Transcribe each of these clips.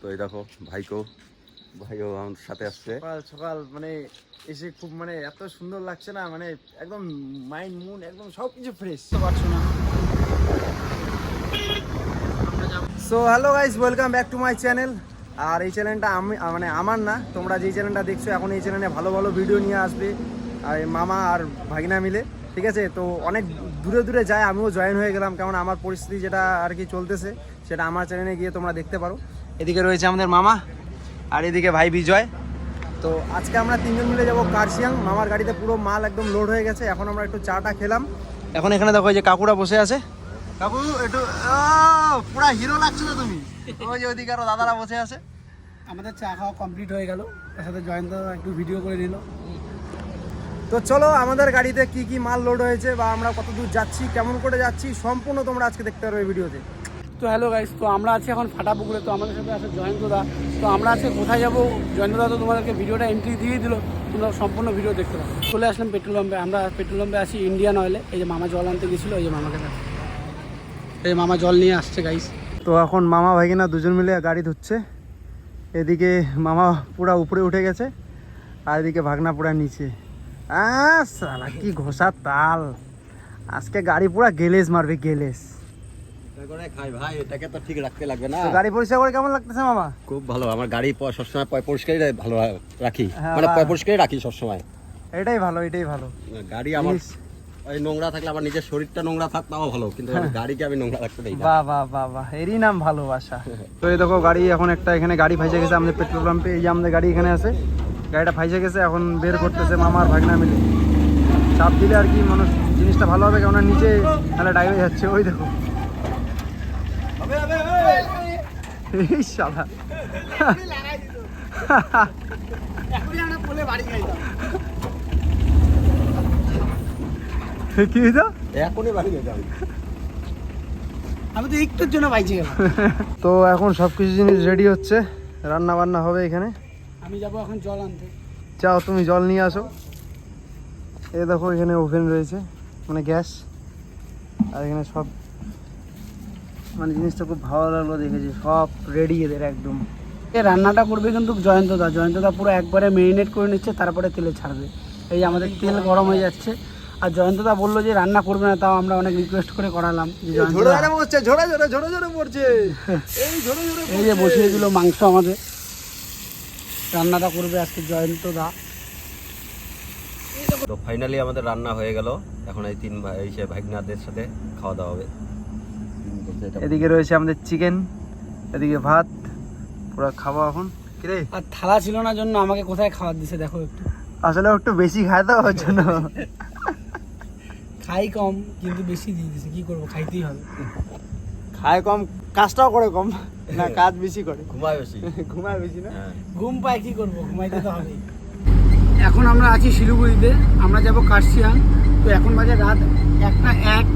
তো এই দেখো ভাইকেও ভাইও আমাদের সাথে আসছে। সকাল সকাল মানে এসে খুব মানে এত সুন্দর লাগছে না মানে একদম মাইন্ড মুন একদম সব কিছু ফ্রেশ পারছ না? So hello guys welcome back to my channel আর এই চ্যানেলটা আমি মানে আমার না, তোমরা যেই চ্যানেলটা দেখছ, এখন এই চ্যানেলে ভালো ভালো ভিডিও নিয়ে আসবে। আর মামা আর ভাগিনা মিলে, ঠিক আছে? তো অনেক দূরে দূরে যায়, আমিও জয়েন হয়ে গেলাম কারণ আমার পরিস্থিতি যেটা আর কি চলতেছে, সেটা আমার চ্যানেলে গিয়ে তোমরা দেখতে পারো। এদিকে রয়েছে আমাদের মামা আর এদিকে ভাই বিজয়। তো আজকে আমরা তিনজন মিলে যাব কার্শিয়াং। মামার গাড়িতে পুরো মাল একদম লোড হয়ে গেছে। এখন আমরা একটু চাটা খেলাম। এখন এখানে দেখো যে কাকুরা বসে আছে। কাকু, একটু পুরা হিরো লাগছে তো তুমি। ওই যে ওইদিকে আরও দাদারা বসে আছে। আমাদের চা খাওয়া কমপ্লিট হয়ে গেল। তার সাথে জয়ন্ত একটু ভিডিও করে নিল। তো চলো, আমাদের গাড়িতে কি কি মাল লোড হয়েছে বা আমরা কত দূর যাচ্ছি, কেমন করে যাচ্ছি, সম্পূর্ণ তোমরা আজকে দেখতে পারবে ভিডিওতে তো হ্যালো গাইস তো আমরা আছি এখন ফাটা পুকুরে, তো আমাদের সাথে আছে জয়ন্তদা। তো আমরা আজকে কোথায় যাব? জয়ন্তদা তো তোমাদেরকে ভিডিওটা এন্ট্রি দিয়ে দিল, তোমরা সম্পূর্ণ ভিডিও দেখতে পাবো চলে আসলাম পেট্রোল পাম্পে আমরা পেট্রোল পাম্পে আছি ইন্ডিয়ান অয়েলে এই যে মামা জল আনতে গেছিল, এই যে মামাকে। এই মামা জল নিয়ে আসছে গাইস তো এখন মামা ভাইগিনা দুজন মিলে গাড়ি ধুচ্ছে। এদিকে মামা পুরা উপরে উঠে গেছে, আর এদিকে ভাগনা পুরা নিচে। সালা কি ঘষা তাল। আজকে গাড়ি পুরা গেলেস মারবে গেলেস গাড়ি পরিষ্কার করে কেমন লাগতেছে মামা? খুব ভালো আমার গাড়ি সবসময় পরিষ্কারই ভালো রাখি। হ্যাঁ, মানে পরিষ্কারই রাখি সবসময়। এটাই ভালো এটাই ভালো। গাড়ি আমার ওই নোংরা থাকলে আমার নিজের শরীরটা নোংরা থাক তাও ভালো কিন্তু গাড়িকে আমি নোংরা রাখতে দেই বাহ বাহ বাহ বাহ এরই নাম ভালোবাসা তো এই দেখো গাড়ি এখন একটা এখানে গাড়ি ফাইসে গেছে আমাদের পেট্রোল পাম্পে এই যে আমাদের গাড়ি এখানে আছে। গাড়িটা ফাইসে গেছে এখন বের করতেছে মামা আর ভাগনা মিলে। চাপ দিলে আর কি মানুষ জিনিসটা ভালো হবে কেননা নিচে তাহলে ডাইভে যাচ্ছে ওই দেখো এই শালা। কি হইতো এখনই বাড়ি যেতে আমি তো একটুর জন্য বাইচে গেলাম। তো এখন সব কিছু জিনিস রেডি হচ্ছে। রান্না বান্না হবে এখানে। আমি যাব এখন জল আনতে। যাও তুমি জল নিয়ে আসো। এ দেখো এখানে ওভেন রয়েছে মানে গ্যাস। আর এখানে সব মানে জিনিসটা খুব ভালো লাগল দেখেছি সব রেডি এদের একদম। এই রান্নাটা করবে কিন্তু জয়ন্তদা। জয়ন্তদা পুরো একবারে মেরিনেট করে নিচ্ছে তারপরে তেলে ছাড়বে। এই আমাদের তেল গরম হয়ে যাচ্ছে। আর জয়ন্তদা বলল যে রান্না করবে না তাও আমরা অনেক রিকোয়েস্ট করে করালাম যে জয়ন্তদা পড়ছে ঝোড়া ঝোড়া ঝোড়া ঝোড়া এই ঝোড়া ঝোড়া এই যে বসিয়ে দিল মাংস আমাদের। রান্নাটা করবে আজকে জয়ন্তদা। তো ফাইনালি আমাদের রান্না হয়ে গেল। এখন এই তিন ভাই এই সে ভাগনাদের সাথে খাওয়া দাওয়া হবে। এদিকে রয়েছে আমাদের চিকেন এদিকে ভাত পুরো খাব এখন। কিরে? আর থালা ছিল না জন্য আমাকে কোথায় খাবার দিছে দেখো একটু। আসলে একটু বেশি খায় তো ওর জন্য। খাই কম কিন্তু বেশি দিয়ে দিছে কি করব খাইতেই হবে। খায় কম কাজটাও করে কম না কাজ বেশি করে। ঘুমায় বেশি। ঘুমায় বেশি না? হ্যাঁ। ঘুম পায় কি করব ঘুমাইতে তো হবে এখন আমরা আছি শিলিগুড়িতে আমরা যাব কার্শিয়াং। তো এখন বাজে রাত একটা এক।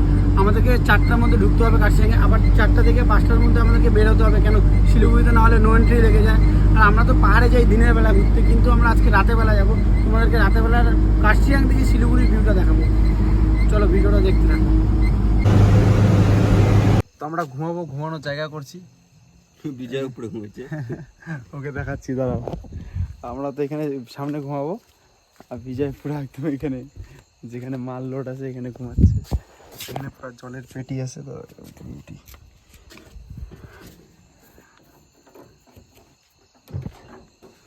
আমাদেরকে চারটার মধ্যে ঢুকতে হবে কার্শিয়াংয়ে আবার চারটা থেকে পাঁচটার মধ্যে আমাদেরকে বেরোতে হবে কেন? শিলিগুড়িতে না হলে নো এন্ট্রি লেগে যায়। আর আমরা তো পাহাড়ে যাই দিনের বেলা ঘুরতে কিন্তু আমরা আজকে রাতের বেলা যাব। তোমাদেরকে রাতের বেলার কার্শিয়াং থেকে শিলিগুড়ির ভিউটা দেখাবো। চলো ভিডিওটা দেখতে থাকো। তো আমরা ঘুমাবো ঘুমানোর জায়গা করছি। বিজয় উপরে ঘুমিয়েছে ওকে দেখাচ্ছি দাঁড়াও। আমরা তো এখানে সামনে ঘুমাবো। আর বিজয় পুরো একদম এখানে যেখানে মাল লোড আছে এখানে ঘুমাচ্ছে। এখানে জলের পেটি আছে, তো পেটি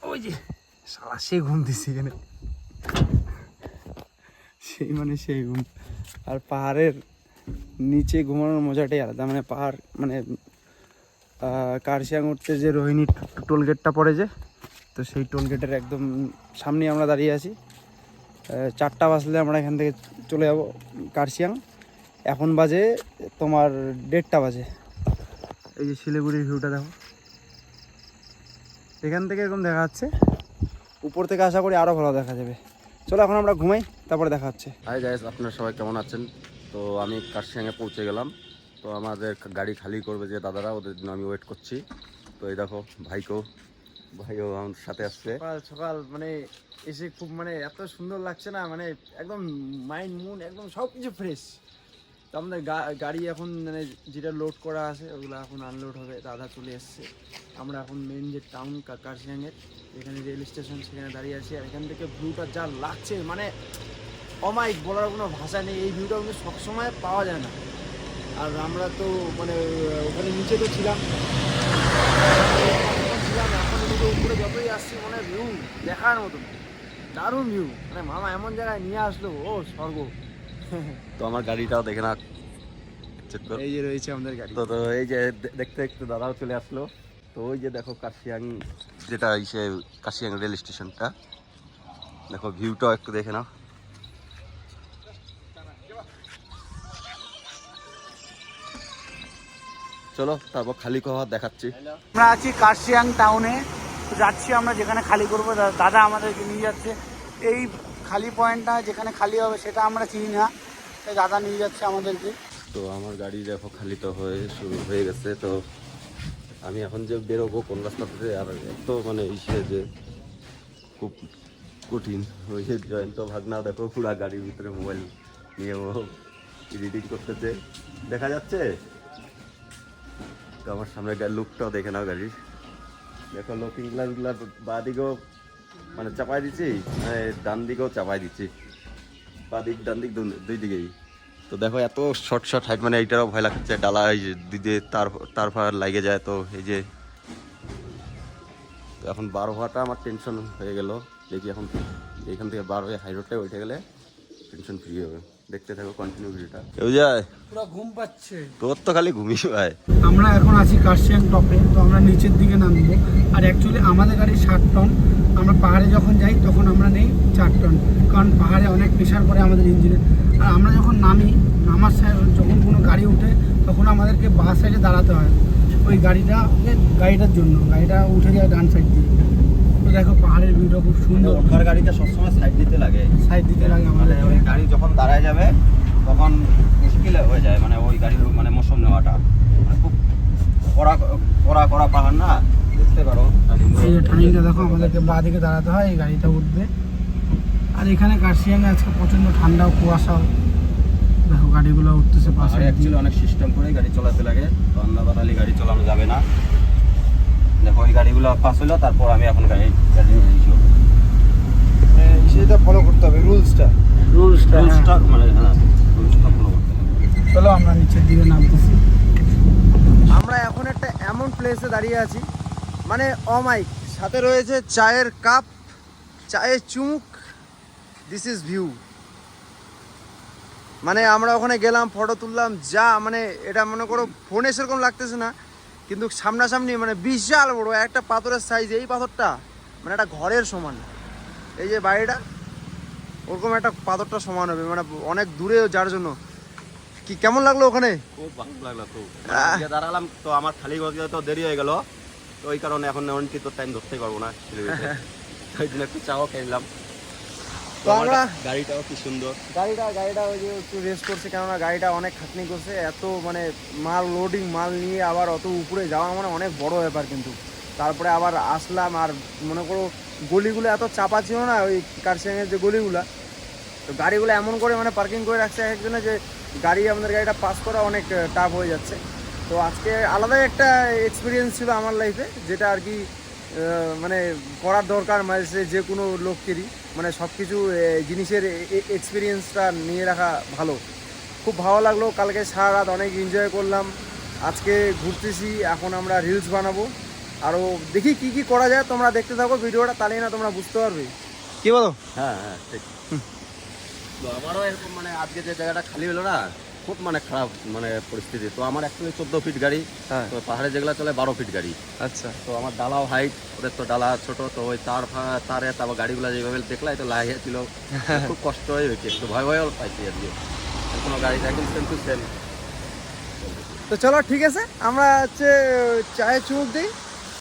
ওই যে সারা সে ঘুম দিচ্ছে এখানে। সেই মানে সেই ঘুম। আর পাহাড়ের নিচে ঘুমানোর মজাটাই আলাদা মানে পাহাড় মানে কারশিয়াং উঠতে যে রোহিণী টোল গেটটা পড়ে যে, তো সেই টোল গেটের একদম সামনেই আমরা দাঁড়িয়ে আছি। চারটা বাজলে আমরা এখান থেকে চলে যাব কারশিয়াং। এখন বাজে তোমার দেড়টা বাজে। এই যে শিলিগুড়ির ভিউটা দেখো। এখান থেকে এরকম দেখা যাচ্ছে। উপর থেকে আশা করি আরও ভালো দেখা যাবে। চলো এখন আমরা ঘুমাই তারপরে দেখা হচ্ছে। হাই গাইস আপনারা সবাই কেমন আছেন? তো আমি কার্শিয়াংয়ে পৌঁছে গেলাম। তো আমাদের গাড়ি খালি করবে যে দাদারা ওদের জন্য আমি ওয়েট করছি। তো এই দেখো ভাইকেও ভাইও আমাদের সাথে আসছে। সকাল সকাল মানে এসে খুব মানে এত সুন্দর লাগছে না মানে একদম মাইন্ড মুন একদম সব কিছু ফ্রেশ আমাদের গাড়ি এখন মানে যেটা লোড করা আছে, ওগুলো এখন আনলোড হবে দাদা চলে এসছে। আমরা এখন মেন যে টাউন কার্শিয়াংয়ের এখানে রেল স্টেশন সেখানে দাঁড়িয়ে আছি। আর এখান থেকে ভিউটা যা লাগছে মানে অমাইক বলার কোনো ভাষা নেই। এই ভিউটা কিন্তু সবসময় পাওয়া যায় না। আর আমরা তো মানে ওখানে নিচে তো ছিলাম। ছিলাম, এখন কিন্তু উপরে যতই আসছি, মনে ভিউ দেখার মতন। দারুণ ভিউ মানে মামা এমন জায়গায় নিয়ে আসলো, ও স্বর্গ। তো আমার গাড়িটাও দেখে না এই যে রয়েছে আমাদের গাড়ি। তো তো এই যে দেখতে দেখতে দাদাও চলে আসলো। তো ওই যে দেখো কাশিয়াং যেটা ইসে কাশিয়াং রেল স্টেশনটা। দেখো ভিউটাও একটু দেখে নাও। চলো তারপর খালি কথা দেখাচ্ছি। আমরা আছি কার্শিয়াং টাউনে। যাচ্ছি আমরা যেখানে খালি করব। দাদা আমাদেরকে নিয়ে যাচ্ছে। এই খালি পয়েন্টটা যেখানে খালি হবে সেটা আমরা চিনি না। দাদা নিয়ে যাচ্ছে আমাদেরকে। তো আমার গাড়ি দেখো খালি তো হয়ে শুরু হয়ে গেছে, তো আমি এখন যে বেরোবো কোন রাস্তাতে আর এত মানে ইসে যে খুব কঠিন ওই যে জয়ন্ত ভাগনা দেখো পুরা গাড়ির ভিতরে মোবাইল নিয়ে ও এডিটিং করতেছে। দেখা যাচ্ছে? তো আমার সামনে লুকটাও দেখে নাও গাড়ির। দেখো লুকিং গ্লাসগুলো বা দিকেও মানে চাপাই দিচ্ছি মানে ডান দিকেও চাপাই দিচ্ছি। বা দিক ডান দিক দুই দিকেই। তো দেখো এত শর্ট শর্ট হাইট মানে এইটারও ভয় লাগছে ডালা এই যে দিদি তার তার ফার লাগে যায় তো এই যে এখন বার হওয়াটা আমার টেনশন হয়ে গেল। দেখি এখন এইখান থেকে বার হয়ে হাই রোডটায় উঠে গেলে টেনশন ফ্রি হবে। দেখতে থাকো কন্টিনিউ ভিডিওটা। কেউ যায়। পুরো ঘুম পাচ্ছে। তোর তো খালি ঘুমিয়ে ভাই আমরা এখন আছি কার্শিয়াং টপে তো আমরা নিচের দিকে নামবো। আর অ্যাকচুয়ালি আমাদের গাড়ি ষাট টন আমরা পাহাড়ে যখন যাই তখন আমরা নেই চার টন কারণ পাহাড়ে অনেক প্রেশার পড়ে আমাদের ইঞ্জিনে। আর আমরা যখন নামি নামার সাইড যখন কোনো গাড়ি উঠে তখন আমাদেরকে বাস সাইডে দাঁড়াতে হয়। ওই গাড়িটা গাড়িটার জন্য গাড়িটা উঠে যায় ডান সাইড দিয়ে। তো দেখো পাহাড়ের ভিউটা খুব সুন্দর। ওঠার গাড়িটা সবসময় সাইড দিতে লাগে। সাইড দিতে লাগে মানে আমাদের ওই গাড়ি যখন দাঁড়ায় যাবে তখন মুশকিল হয়ে যায় মানে ওই গাড়ির মানে মৌসুম নেওয়াটা। মানে খুব কড়া কড়া কড়া পাহাড় না? এই যে টার্নিংটা দেখো আমাদেরকে বাঁ দিকে দাঁড়াতে হয় এই গাড়িটা উঠবে। আর এখানে কার্শিয়াংয়ে আজকে প্রচণ্ড ঠান্ডা কুয়াশাও দেখো গাড়িগুলো উঠতেছে পাশে। অ্যাকচুয়ালি অনেক সিস্টেম করে গাড়ি চালাতে লাগে। গাড়ি চালানো যাবে না। দেখো ওই গাড়িগুলো পাস হলো তারপর আমি এখন গাড়ি গাড়ি সেটা ফলো করতে হবে রুলসটা। রুলসটা রুলসটা মানে হ্যাঁ রুলসটা ফলো করতে হবে। চলো আমরা নিচের দিকে নামতেছি। আমরা এখন একটা এমন প্লেসে দাঁড়িয়ে আছি মানে অমাইক সাথে রয়েছে চায়ের কাপ চায়ের চুমুক দিস ইজ ভিউ মানে আমরা ওখানে গেলাম ফটো তুললাম যা মানে এটা মনে করো ফোনে সেরকম লাগতেছে না কিন্তু সামনাসামনি মানে বিশাল বড় একটা পাথরের সাইজ এই পাথরটা মানে একটা ঘরের সমান। এই যে বাড়িটা ওরকম একটা পাথরটা সমান হবে মানে অনেক দূরে যার জন্য। কি কেমন লাগল ওখানে? খুব ভালো লাগল। আজকে দাঁড়ালাম তো আমার খালি তো দেরি হয়ে গেল। তো ওই কারণে এখন এমনকি তো টাইম ধরতে পারব না শিলিগুড়িতে ওই জন্য একটু চাও তো আমরা- গাড়িটাও কি সুন্দর? গাড়িটা গাড়িটা ওই যে একটু রেস্ট করছে কেননা গাড়িটা অনেক খাটনি করছে এত মানে মাল লোডিং মাল নিয়ে আবার অত উপরে যাওয়া মানে অনেক বড় ব্যাপার কিন্তু। তারপরে আবার আসলাম আর মনে করো গলিগুলো এত চাপা ছিল না ওই কারসিয়াংয়ের যে গলিগুলো তো গাড়িগুলো এমন করে মানে পার্কিং করে রাখছে একজনে যে গাড়ি আমাদের গাড়িটা পাস করা অনেক টাফ হয়ে যাচ্ছে। তো আজকে আলাদাই একটা এক্সপিরিয়েন্স ছিল আমার লাইফে যেটা আর কি মানে করার দরকার মানে যে কোনো লোককেরই। মানে সব কিছু জিনিসের এক্সপিরিয়েন্সটা নিয়ে রাখা ভালো। খুব ভালো লাগল কালকে সারা রাত অনেক এনজয় করলাম। আজকে ঘুরতেছি এখন আমরা রিলস বানাবো। আরও দেখি কি কি করা যায় তোমরা দেখতে থাকো ভিডিওটা তাহলেই না তোমরা বুঝতে পারবে। কি বলো? হ্যাঁ হ্যাঁ ঠিক। তো আমারও এরকম মানে আজকে যে জায়গাটা খালি হলো না খুব মানে খারাপ মানে পরিস্থিতি। তো আমার অ্যাকচুয়ালি চোদ্দ ফিট গাড়ি হ্যাঁ। তো পাহাড়ে যেগুলো চলে বারো ফিট গাড়ি। আচ্ছা। তো আমার ডালাও হাইট ওদের তো ডালা ছোট তো ওই তার তারে তারপর গাড়িগুলো যেভাবে দেখলাই তো লাগিয়ে ছিল। খুব কষ্ট হয়ে গেছে একটু ভয় ভয়ও পাইছি আর কোনো গাড়িটা একদম সেম টু সেম তো চলো ঠিক আছে আমরা হচ্ছে চায়ে চুমুক দিই।